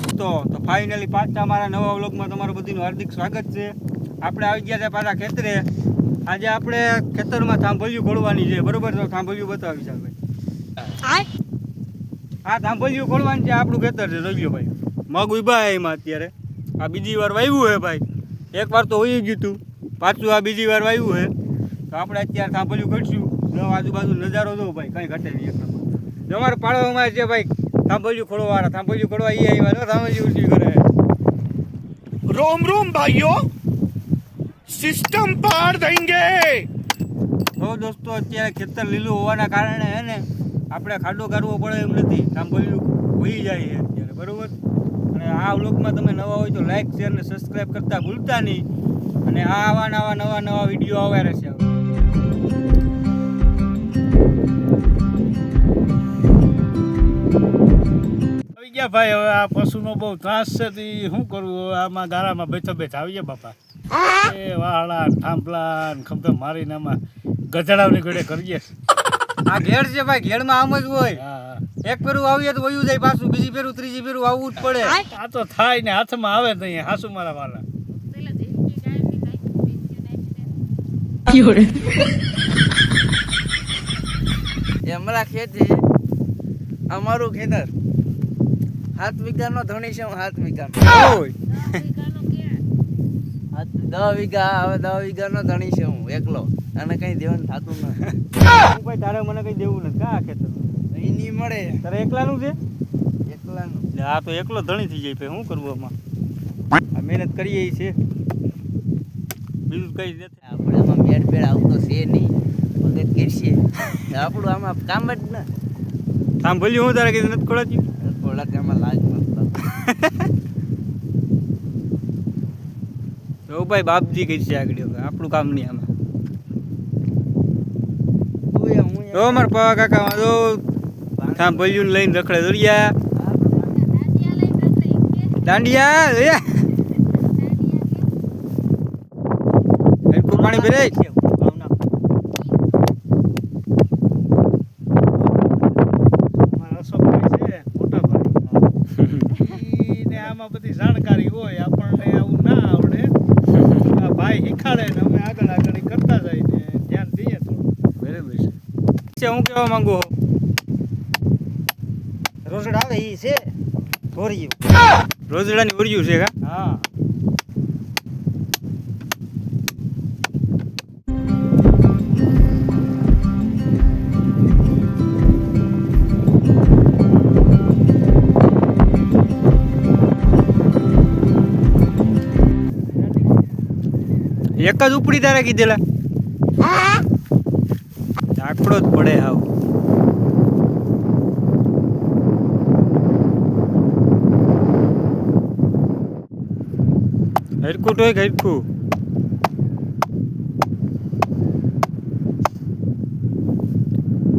દોસ્તો તો ફાઇનલી પાછા મારા નવા વ્લોગમાં તમારું બધીનું હાર્દિક સ્વાગત છે. આપણે આવી ગયા છે પાછા ખેતરે. આજે આપણે ખેતરમાં થાંભલિયું ખોલવાની છે. બરોબર તો થાંભલિયું બતાવી છે ભાઈ આ થાંભલિયું ખોલવાની છે આપણું ખેતર છે જોઈ ભાઈ. મગ ઊભા એમાં અત્યારે. આ બીજી વાર વાવ્યું છે ભાઈ. એક વાર તો હોઈ ગયું હતું પાછું આ બીજી વાર વાવ્યું છે. તો આપણે અત્યારે થાંભલિયું કરીશું જો આજુબાજુ નજારો દો ભાઈ કંઈ ઘટે નહીં એક નંબર. અમારે પાડવામાં છે ભાઈ થાંભલ્યું ખોળવાળા થાંભલ્યું ખોળવા એ આવ્યા નો થાંભલ્યું ઉલટી કરે. રોમ રોમ ભાઈઓ સિસ્ટમ પાર દેંગે તો દોસ્તો અત્યારે ખેતર લીલું હોવાના કારણે હે ને આપણે ખાડો કાઢવો પડે એમ નથી. થાંભલ્યું હોઈ જાય છે અત્યારે બરાબર? અને આ વ્લોગમાં તમે નવા હોય તો લાઈક શેર ને સબસ્ક્રાઈબ કરતા ભૂલતા નહીં. અને આ આવા નવા નવા નવા વીડિયો આવ્યા રહેશે ભાઈ હવે આ પશુનો બહુ ત્રાસ છે તો ઈ શું કરવું? આમાં ગારામાં બેઠો બેઠા આવી ગયા બાપા. એ ને થાંભલા ને ખબર મારીને આમાં ગધડાવની ઘડે કરીએ આ ઘેડ છે ભાઈ ઘેડમાં આમ જ હોય. હા હા. એક ફેરું આવીએ તો વયું જાય પાછું બીજી ફેરું ત્રીજી ફેરું આવવું જ પડે. આ તો થાય ને હાથમાં આવે નહીં હાસુ મારા વાલા. એ અમારા ખેત અમારું ખેતર. સાત વીઘાનો ધણી છે હું સાત વીઘાનો. દસ વીઘા હવે દસ વીઘાનો ધણી છે હું એકલો. અને કઈ દેવાનું થતું નથી હું. ભાઈ તારે મને કઈ દેવું નથી. કા ખેતર એની મળે. તારે એકલાનું છે? એકલાનું. એટલે આ તો એકલો ધણી થઈ જાય શું કરવું આમાં? આ મહેનત કરીએ છે. બીજું કઈ નથી. આપણે આમાં મેળ બેડ આવતો છે નહીં. મગજ કરશે. આપણું આમાં કામ જ ને સાંભળ્યું હું તારે કીધું નથી ખોળાચ્યું થોડાક એમાં લાજ તો ભાઈ બાપજી કહી છે આગળ આપણું કામ નહીં આમાં. તો અમારા પવા કાકા તો સાંભળ્યું લઈને રખડે દોડ્યા દાંડિયા પાણી ભરે મારા અશોકભાઈ છે મોટા ભાઈ ઈને આમાં બધી જાણકારી હોય આપણને આવું ના આવડે. આ ભાઈ શીખાડે ને અમે આગળ આગળ કરતા જાય ને ધ્યાન દઈએ થોડું. બરાબર છે. છે હું કહેવા માંગુ છું? રોજડા આવે એ છે ઓરિયું રોજડાની ઓરિયું છે કા? હા. એક જ ઉપડી તારે કીધેલા. ઝાકડો જ પડે હાવ. હરકું તો હરકું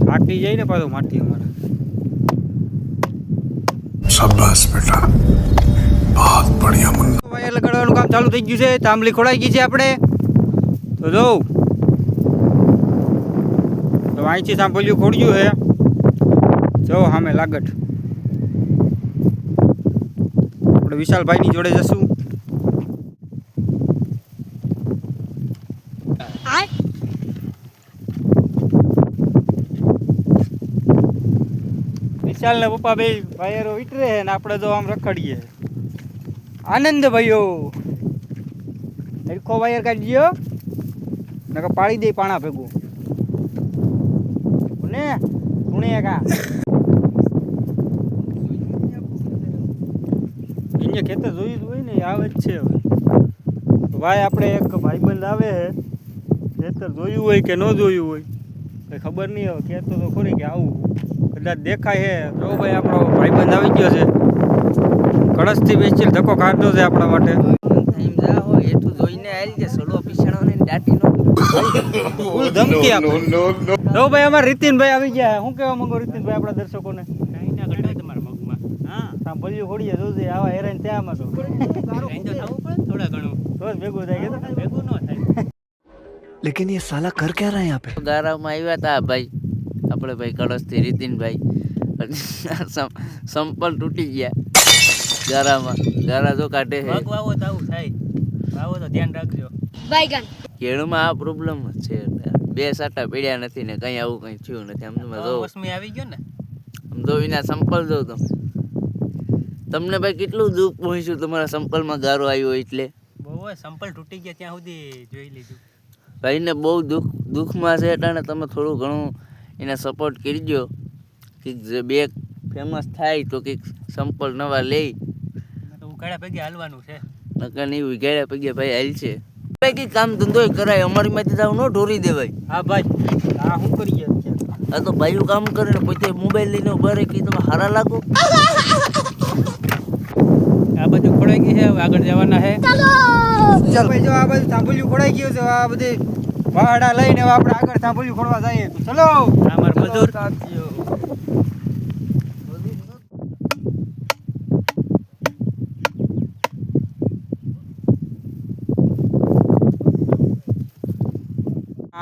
થાકી જાય ને પાછો માટી અમારે. શાબાશ બેટા. બહુત બઢિયા મુન્ના. વાયર લગાડવાનું કામ ચાલુ થઈ ગયું છે. તાંબલી ખોડાઈ ગઈ છે આપણે. તો તો અહીંથી સાંભળ્યું ખોડ્યું હે. જો સામે લાગટ. આપણે વિશાલભાઈની જોડે જશું. વિશાલ ને પપ્પા ભાઈ વાયરો વિટરે હે ને આપણે તો આમ રખડીએ. આનંદ ભાઈઓ. હરખો વાયર કાઢજો નકર પાડી દે પાણા ભેગું. ને ગુણે કા અહીંયા ખેતર જોયું જ હોય ને આવે જ છે હવે. ભાઈ, આપણે એક ભાઈબંધ આવે છે. ખેતર જોયું હોય કે ન જોયું હોય? કઈ ખબર નહીં હવે કહેતો તો ખરી કે આવું. કદાચ દેખાય છે. જો ભાઈ, આપણો ભાઈબંધ આવી ગયો છે. કળશથી બેસી ધક્કો કાઢતો છે આપણા માટે. એટલું જોઈને આવી કે સડો પીછાણો ને દાટી નો ફૂલ ધમકી આપે. તો ભાઈ અમાર રીતિનભાઈ આવી ગયા. હું કહેવા માંગો રીતિનભાઈ આપણા દર્શકોને? હા. ભલ્યું ખોડીએ જોજે આવા હેરાન થયા માં તો. થોડા ઘણું. તો ભેગું થાય ભેગું ન થાય. લેકિન યે સાલા કર ક્યાં રહા યહાં પે? ગારામાં આવ્યા તા ભાઈ. આપણે ભાઈ કળશથી રીતિનભાઈ. સંપલ તૂટી ગયા. ગારામાં ગારા જો કાઢે વાવો તો આવું થાય. આવો તો ધ્યાન રાખજો. બાય ગાન કેળમાં આ પ્રોબ્લેમ જ છે બે સાટા પીડ્યા નથી ને કઈ આવું કઈ થયું નથી. આમ તમે જો આવી ગયો ને? આમ તો વિના સંપલ દો તમે તમને ભાઈ કેટલું દુઃખ પહોંચ્યું તમારા સંપલમાં ગારો આવ્યો એટલે? બહુ સંપલ તૂટી ગયા ત્યાં સુધી જોઈ લીધું. ભાઈને બહુ દુઃખ દુઃખમાં છે એટલે તમે થોડું ઘણું એને સપોર્ટ કરજો. કંઈક જે બે ફેમસ થાય તો કંઈક સંપલ નવા લે. તો પગે હાલવાનું છે. નકર નહીં ઉઘાડા પગે ભાઈ હાલ છે ભાઈ કામ ધંધો કરાય અમારી માંથી તો ન ઢોરી દેવાય. હા ભાઈ આ શું કરીએ? આ તો ભાઈઓ કામ કરે ને પોતે મોબાઈલ લઈને ઊભા રહે કે તમે હારા લાગો? આ બધું ખોડાઈ ગઈ છે હવે આગળ જવાના છે. ચાલ! ભાઈ જો આ બધું સાંભળ્યું ખોડાઈ ગયું છે આ બધી વાડા લઈને આપણે આગળ સાંભળ્યું ખોડવા જઈએ. તો ચલો! અમાર મજૂર. મજૂર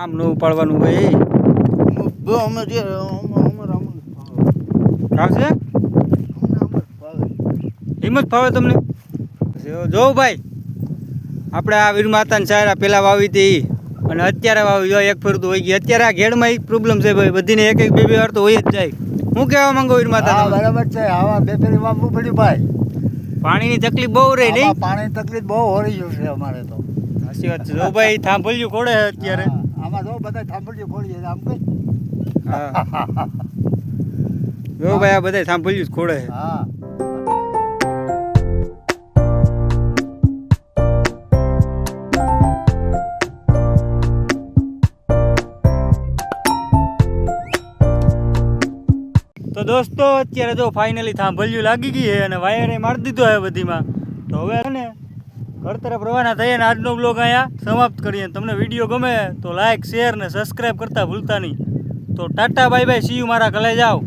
આમ ન ઉપાડવાનું હોય આવશે હિંમત ફાવે. તમને જો જો ભાઈ. આપણે આ વીર માતાની સારા પેલા વાવી હતી અને અત્યારે વાવી જો એક ફરતું હોય ગઈ અત્યારે આ ઘેડમાં એક પ્રોબ્લેમ છે ભાઈ. બધીને એક એક બે બે વાર તો હોય જ જાય. હું કહેવા માંગુ વીર માતા બરાબર છે. આવા બે ફેરી વાવવું પડ્યું ભાઈ. પાણીની તકલીફ બહુ રહી નહીં? પાણીની તકલીફ બહુ હોરી ગયું છે અમારે તો. સાચી વાત છે. જો ભાઈ થાંભલ્યું ખોડે છે અત્યારે આમાં જો બધા થાંભળીઓ ખોલીએ આમ કઈ? જો ભાઈ આ બધા સાંભળ્યું જ ખોડે હા. તો દોસ્તો અત્યારે જો ફાઇનલી થાંભલ્યું લાગી ગઈ છે અને વાયરે મારી દીધો છે બધીમાં તો હવે ને ઘર તરફ રવાના થઈએ ને આજનો બ્લોગ અહીંયા સમાપ્ત કરીએ. તમને વીડિયો ગમે તો લાઇક શેર ને સબસ્ક્રાઈબ કરતા ભૂલતા નહીં. તો tata bye bye see you મારા કલે જાઓ.